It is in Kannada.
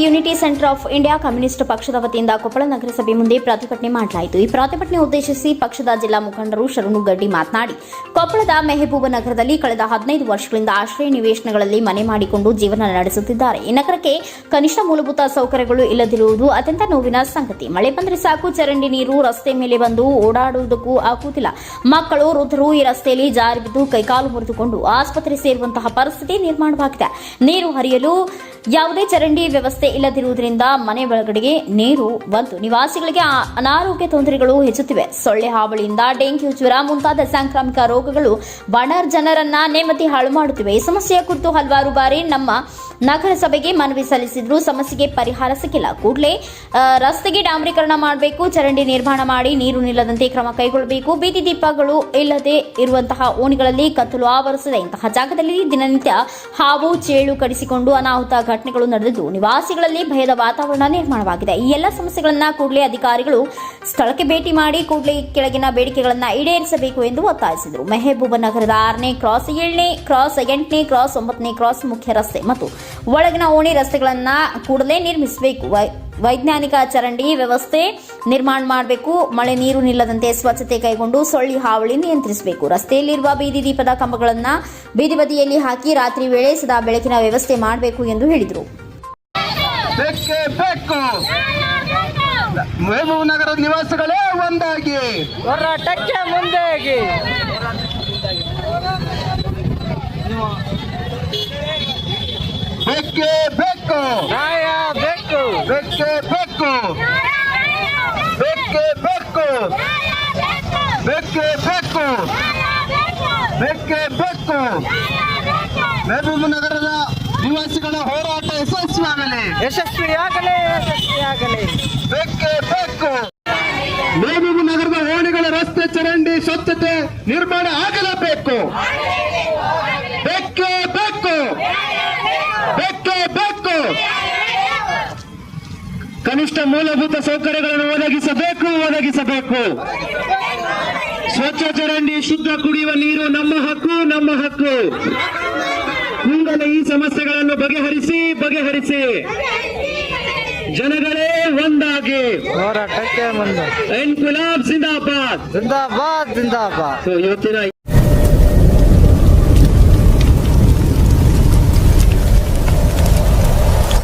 Unity centre of India communist ಪಕ್ಷದ ವತಿಯಿಂದ ಕೊಪ್ಪಳ ನಗರಸಭೆ ಮುಂದೆ ಪ್ರತಿಭಟನೆ ಮಾಡಲಾಯಿತು. ಈ ಪ್ರತಿಭಟನೆ ಉದ್ದೇಶಿಸಿ ಪಕ್ಷದ ಜಿಲ್ಲಾ ಮುಖಂಡರು ಶರಣು ಗಡ್ಡಿ ಮಾತನಾಡಿ, ಕೊಪ್ಪಳದ ಮೆಹಬೂಬ ನಗರದಲ್ಲಿ ಕಳೆದ ಹದಿನೈದು ವರ್ಷಗಳಿಂದ ಆಶ್ರಯ ನಿವೇಶನಗಳಲ್ಲಿ ಮನೆ ಮಾಡಿಕೊಂಡು ಜೀವನ ನಡೆಸುತ್ತಿದ್ದಾರೆ. ಈ ನಗರಕ್ಕೆ ಕನಿಷ್ಠ ಮೂಲಭೂತ ಸೌಕರ್ಯಗಳು ಇಲ್ಲದಿರುವುದು ಅತ್ಯಂತ ನೋವಿನ ಸಂಗತಿ. ಮಳೆ ಬಂದರೆ ಸಾಕು, ಚರಂಡಿ ನೀರು, ರಸ್ತೆ ಮೇಲೆ ಬಂದು ಓಡಾಡುವುದಕ್ಕೂ ಆಗುವುದಿಲ್ಲ ಮಕ್ಕಳು, ವೃದ್ಧರು ಈ ರಸ್ತೆಯಲ್ಲಿ ಜಾರಿ ಬಿದ್ದು ಕೈಕಾಲು ಮುರಿದುಕೊಂಡು ಆಸ್ಪತ್ರೆ ಸೇರುವಂತಹ ಪರಿಸ್ಥಿತಿ ನಿರ್ಮಾಣವಾಗಿದೆ. ನೀರು ಹರಿಯಲು ಯಾವುದೇ ಚರಂಡಿ ವ್ಯವಸ್ಥೆ ಇಲ್ಲದಿರುವುದರಿಂದ ಮನೆ ಒಳಗಡೆಗೆ ನೀರು ಬಂತು. ನಿವಾಸಿಗಳಿಗೆ ಅನಾರೋಗ್ಯ ತೊಂದರೆಗಳು ಹೆಚ್ಚುತ್ತಿವೆ. ಸೊಳ್ಳೆ ಹಾವಳಿಯಿಂದ ಡೆಂಗ್ಯೂ ಜ್ವರ ಮುಂತಾದ ಸಾಂಕ್ರಾಮಿಕ ರೋಗಗಳು ಬಣರ್ ಜನರನ್ನ ನೇಮತಿ ಹಾಳು ಮಾಡುತ್ತಿವೆ. ಈ ಸಮಸ್ಯೆಯ ಕುರಿತು ಹಲವಾರು ಬಾರಿ ನಮ್ಮ ನಗರಸಭೆಗೆ ಮನವಿ ಸಲ್ಲಿಸಿದ್ರು. ಸಮಸ್ಯೆಗೆ ಪರಿಹಾರ ಸಿಕ್ಕಿಲ್ಲ. ಕೂಡಲೇ ರಸ್ತೆಗೆ ಡಾಂಬರೀಕರಣ ಮಾಡಬೇಕು, ಚರಂಡಿ ನಿರ್ಮಾಣ ಮಾಡಿ ನೀರು ನಿಲ್ಲದಂತೆ ಕ್ರಮ ಕೈಗೊಳ್ಳಬೇಕು. ಬೀದಿ ದೀಪಗಳು ಇಲ್ಲದೆ ಇರುವಂತಹ ಓಣಿಗಳಲ್ಲಿ ಕತ್ತಲು ಆವರಿಸಿದೆ. ಇಂತಹ ಜಾಗದಲ್ಲಿ ದಿನನಿತ್ಯ ಹಾವು, ಚೇಳು ಕಡಿಸಿಕೊಂಡು ಅನಾಹುತ ಘಟನೆಗಳು ನಡೆದಿದ್ದು, ನಿವಾಸಿಗಳಲ್ಲಿ ಭಯದ ವಾತಾವರಣ ನಿರ್ಮಾಣವಾಗಿದೆ. ಈ ಎಲ್ಲ ಸಮಸ್ಯೆಗಳನ್ನು ಕೂಡಲೇ ಅಧಿಕಾರಿಗಳು ಸ್ಥಳಕ್ಕೆ ಭೇಟಿ ಮಾಡಿ ಕೂಡಲೇ ಕೆಳಗಿನ ಬೇಡಿಕೆಗಳನ್ನು ಈಡೇರಿಸಬೇಕು ಎಂದು ಒತ್ತಾಯಿಸಿದರು. ಮೆಹಬೂಬ ನಗರದ ಆರನೇ ಕ್ರಾಸ್ ಏಳನೇ ಕ್ರಾಸ್ ಎಂಟನೇ ಕ್ರಾಸ್ ಒಂಬತ್ತನೇ ಕ್ರಾಸ್ ಮುಖ್ಯ ರಸ್ತೆ ಮತ್ತು ಒಳಗಿನ ಓಣಿ ರಸ್ತೆಗಳನ್ನು ಕೂಡಲೇ ನಿರ್ಮಿಸಬೇಕು. ವೈಜ್ಞಾನಿಕ ಚರಂಡಿ ವ್ಯವಸ್ಥೆ ನಿರ್ಮಾಣ ಮಾಡಬೇಕು. ಮಳೆ ನೀರು ನಿಲ್ಲದಂತೆ ಸ್ವಚ್ಛತೆ ಕೈಗೊಂಡು ಸೊಳ್ಳಿ ಹಾವಳಿ ನಿಯಂತ್ರಿಸಬೇಕು. ರಸ್ತೆಯಲ್ಲಿರುವ ಬೀದಿ ದೀಪದ ಕಂಬಗಳನ್ನು ಬೀದಿ ಬದಿಯಲ್ಲಿ ಹಾಕಿ ರಾತ್ರಿ ವೇಳೆ ಸದಾ ಬೆಳಕಿನ ವ್ಯವಸ್ಥೆ ಮಾಡಬೇಕು ಎಂದು ಹೇಳಿದರು. ಮೆಹಬೂಬ್ ನಗರದ ನಿವಾಸಿಗಳೇ ಒಂದಾಗಿ. ಹೋರಾಟಕ್ಕೆ ಮುಂದಾಗಿ. ಬೆಕ್ಕೆ ಬೆಕ್ಕು ನ್ಯಾಯ ಬೇಕು ಬೆಕ್ಕೆ ಬೆಕ್ಕು ಬೆಕ್ಕೆ ಬೆಕ್ಕು ಬೆಕ್ಕೆ ಬೆಕ್ಕು. ಬೆಕ್ಕೆ ಬೆಕ್ಕು. ಮೆಹಬೂಬ್ ನಗರದ ನಿವಾಸಿಗಳ ಹೋರಾಟ ಯಶಸ್ವಿಯಾಗಲಿ. ಯಶಸ್ವಿಯಾಗಲಿ ಯಶಸ್ವಿಯಾಗಲಿ. ಬೆಕ್ಕೆ ಬೆಕ್ಕು. ಮೆಹಬೂಬ್ ನಗರದ ಓಣಿಗಳ ರಸ್ತೆ ಚರಂಡಿ ಸ್ವಚ್ಛತೆ ನಿರ್ಮಾಣ ಆಗಲೇಬೇಕು. ಬೆಕ್ಕೆ ಬೆಕ್ಕು. ಬೆಕ್ಕೆ ಬೆಕ್ಕು. ಕನಿಷ್ಠ ಮೂಲಭೂತ ಸೌಕರ್ಯಗಳನ್ನು ಒದಗಿಸಬೇಕು ಒದಗಿಸಬೇಕು. ಸ್ವಚ್ಛ ಚರಂಡಿ ಶುದ್ಧ ಕುಡಿಯುವ ನೀರು ನಮ್ಮ ಹಕ್ಕು ನಮ್ಮ ಹಕ್ಕು. ಕೂಡಲೇ ಈ ಸಮಸ್ಯೆಗಳನ್ನು ಬಗೆಹರಿಸಿ ಬಗೆಹರಿಸಿ. ಜನಗಳೇ ಒಂದಾಗಿ. ಹೋರಾಟಕ್ಕೆ ಮುಂದೆ. ಇನ್ಕುಲಾಬ್ ಜಿಂದಾಬಾದ್. ಜಿಂದಾಬಾದ್ ಜಿಂದಾಬಾದ್. ಇವತ್ತಿನ